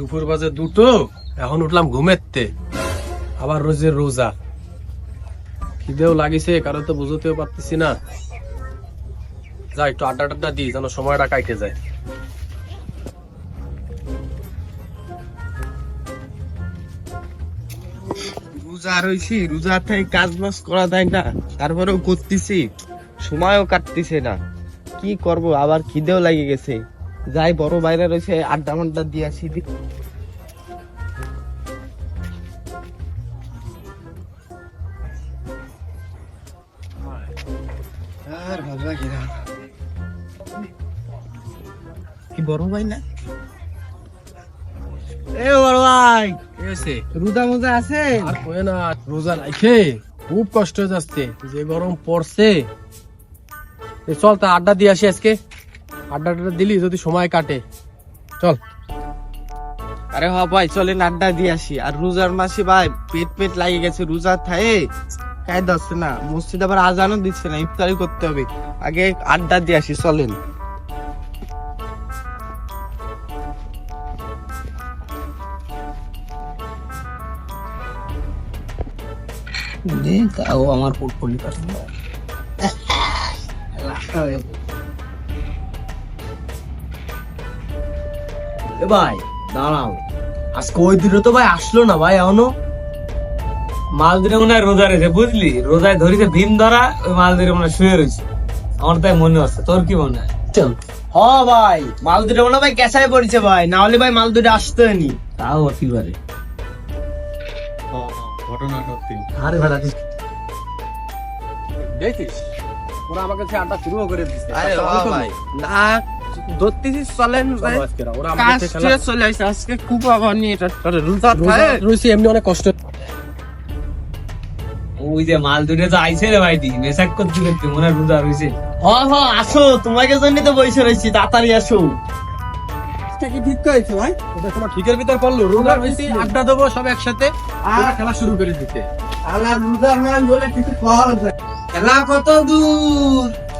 দুপুর বাজে দুটো, এখন উঠলাম ঘুমেতে আবার রোজের রোজা। খিদেও লাগিছে, কারও তো বুঝতেও পারতেছি না। যা, একটু আড্ডা টাড্ডা দিই যেন সময়টা কাইটে যায়। রোজা রয়েছি রোজা কাজ বাজ করা যায় না। তারপরেও করতেছি। সময়ও কাটতেছে না। কি করব, আবার খিদেও লাগে গেছে। যাই বড় বাইরে রয়েছে আড্ডা মাড্ডা দিয়ে আসি কি বড় ভাই না? এ বড় ভাই। রোজা মোজা আছে? আর কয়ে না রোজা রাখে খুব কষ্ট হয়ে যাচ্ছে যে গরম পড়ছে। চল তা আড্ডা দিয়ে আসি আজকে। আড্ডা টাড্ডা দিলি যদি সময় কাটে চল আরে হ ভাই চলেন আড্ডা দিয়ে আসি আর রোজার মাসে ভাই পেট পেট লাগে গেছে রোজা থায়ে খাই যাচ্ছে না মসজিদ আবার আজানও দিচ্ছে না ইফতারি করতে হবে আগে আড্ডা দিয়ে আসি চলেন তাও আমার পোর্টফোলিও এ ভাই দাঁড়াও। আজকে ওই দিনে তো ভাই আসলো না ভাই এখনও। মাল দিনে মনে হয় রোজা রেখে বুঝলি? রোজায় ধরিতে ভীম ধরা ওই মাল দিনে মনে হয় শুয়ে রয়েছে আমার তাই মনে হচ্ছে তোর কি মনে হয়? চল। হ ভাই মাল দুটো মনে ভাই ক্যাশায় পড়েছে ভাই না হলে ভাই মাল দুটো আসতে নি তাও পারে ঘটনা সত্যি। আরে ভাড়া দেখছিস ওরা আমার কাছে আড্ডা শুরুও করে দিচ্ছে আরে ভাই। না ধরতেছি চলেন ভাই। চলো আজকে ওরা আমার কাজ কাছে খেলা- চলে আসছে আজকে খুব আবার নিয়ে এটা রোজা রোজা থায়ে রয়েছে এমনি অনেক কষ্ট। ওই যে মাল দুটো তো আইছে রে ভাই মেসাক করতে করতে মনে রোজা রয়েছে হ হ আসো তোমাকে জন্য তো বসে রয়েছি তাড়াতাড়ি আসো। কি ঠিক করেছ ভাই? এটা তোমার ঠিকের ভিতর পড়ল রোজা রয়েছে আড্ডা দেবো সব একসাথে। ওরা খেলা শুরু করে দিতে। আল্লাহ রোজার মান বলে কিছু খেলা কত দূর?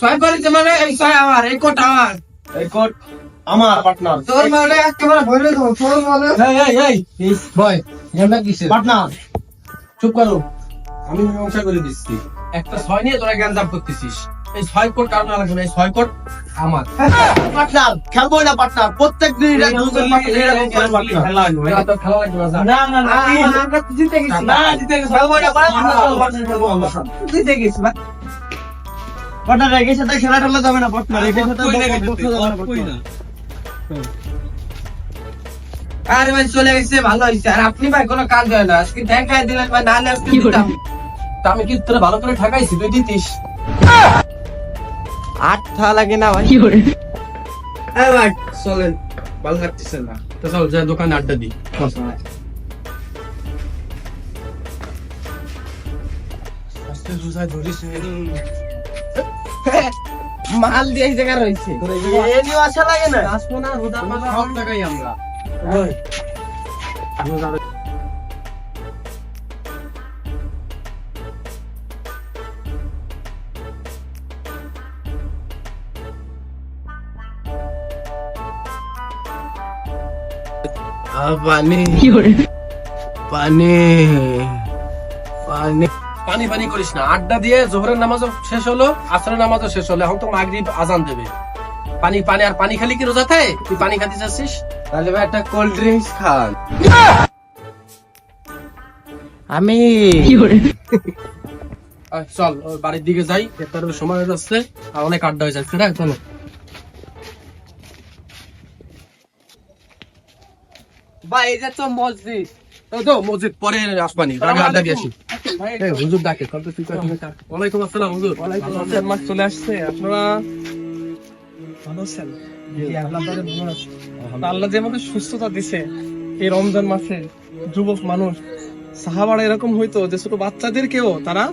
ছয় পারিছে মানে এই ছয় আমার এই কোট আমার। এই কোট আমার পার্টনার তোর মানে একেবারে ভরে দেবো তোর মানে। এই এই এই ভয় গেমটা কিসের? পার্টনার চুপ করো। আমি মীমাংসা করে দিচ্ছি। একটা ছয় নিয়ে তোরা জাপ করতেছিস। এই ছয় কোট কারণ লাগবে না এই ছয় কোট আমার। পার্টনার খেলব না পার্টনার প্রত্যেক দিন না। না। না জিতে গেছি। না, জিতে গেছি। খেলব। না জিতে গেছি ভাই পার্টনার সাথে খেলা টেলা যাবে না পার্টনার একের সাথে না, যাবে না, আরে ভাই চলে গেছে ভালো হয়েছে আর আপনি ভাই কোনো কাজ হয় না। আজকে দেখাই দিলেন ভাই নাহলে আজকে দিতাম তা আমি কি তোরা ভালো করে ঠেকাইছি? তুই দিতিস। আট থা লাগে না ভাই। হ্যাঁ ভাই চলেন। ভালো লাগতেছে না। তো চল যা দোকানে আড্ডা দিই আজকে রোজায় ধরিস রে। মাল দিয়ে এই জায়গা রয়েছে। এ নিয়ে আসা লাগে না। আসব না রোজার মাসে সব টাকাই আমরা। পানি। পানি। পানি। পানি পানি করিস না। আড্ডা দিয়ে জোহরের নামাজও শেষ হলো আসরের নামাজও শেষ হলো। এখন তো মাগরিব আজান দেবে। পানি পানি আর পানি খালি কি রোজাতে তুই পানি খাতে চাচ্ছিস? তাহলে ভাই একটা কোল্ড ড্রিঙ্কস খান। আমি চল বাড়ির দিকে যাই ইফতারের সময় হয়ে যাচ্ছে আর অনেক আড্ডা হয়ে যাচ্ছে রে চলো ভাই এই যে তো মসজিদ। তো মসজিদ পরে আসবানি আড্ডা দিয়ে আসি। হুজুর ডাকে। ওয়ালাইকুম আসসালাম হুজুর। মাস চলে আসছে আপনারা? ভালো আছেন। আল্লাহ যে আমাকে সুস্থতা দিছে এই রমজান মাসে যুবক মানুষ সাহাবারা এরকম হইতো যে ছোট বাচ্চাদেরকেও তারা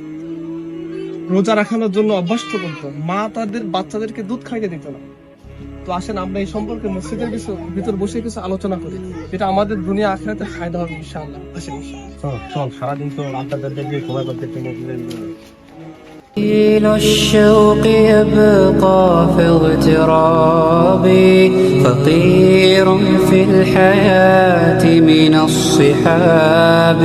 রোজা রাখানোর জন্য অভ্যস্ত করতো। মা তাদের বাচ্চাদেরকে দুধ খাইতে দিত না। তো আসেন, আমরা এই সম্পর্কে মসজিদের কিছু ভিতর বসে কিছু আলোচনা করি। এটা আমাদের দুনিয়া আখেরাতে ফায়দা হবে, ইনশাআল্লাহ। আসেন চল সারাদিন তো আড্ডা দেখবে সময় করতে إلى الشوق يبقى في اغترابي فقير في الحياة من الصحاب.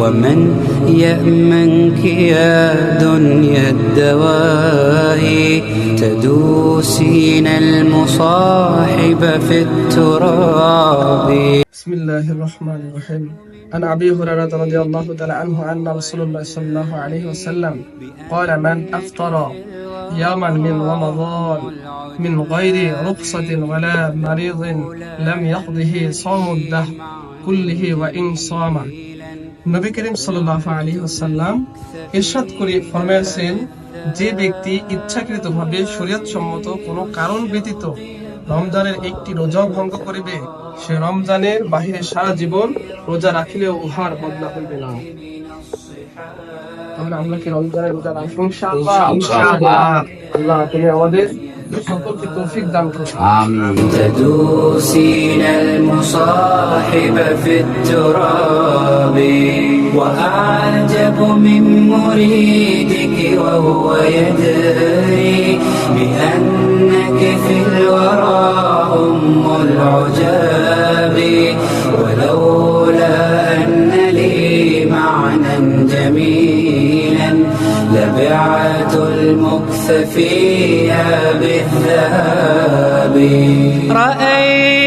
ومن يأمنك يا دنيا الدواهي تدوسين المصاحب في التراب. بسم الله الرحمن الرحيم عن ابي هريره رضي الله تعالى عنه ان رسول الله صلى الله عليه وسلم قال من افطر يوما من رمضان من غير رخصة ولا مريض لم يقضه صوم الدهر كله وان صام নবী করিম সাল্লাহ আলী ওসাল্লাম ইরশাদ করে ফরমাইছেন যে ব্যক্তি ইচ্ছাকৃতভাবে শরীয়ত সম্মত কোনো কারণ ব্যতীত রমজানের একটি রোজাও ভঙ্গ করিবে সে রমজানের বাহিরে সারা জীবন রোজা রাখিলেও উহার বদলা হইবে না তাহলে আমরা কি রমজানের রোজা রাখবো ইনশাআল্লাহ ইনশাআল্লাহ। আল্লাহ তুমি আমাদের সকলকে তৌফিক দান করো تدوسين المصاحب في التراب وأعجب من مريدك وهو يدري بأنك في الورى أم العجاب. ولولا أن لي معنى جميلا لبعت المكث فيها بالذهاب. رأيت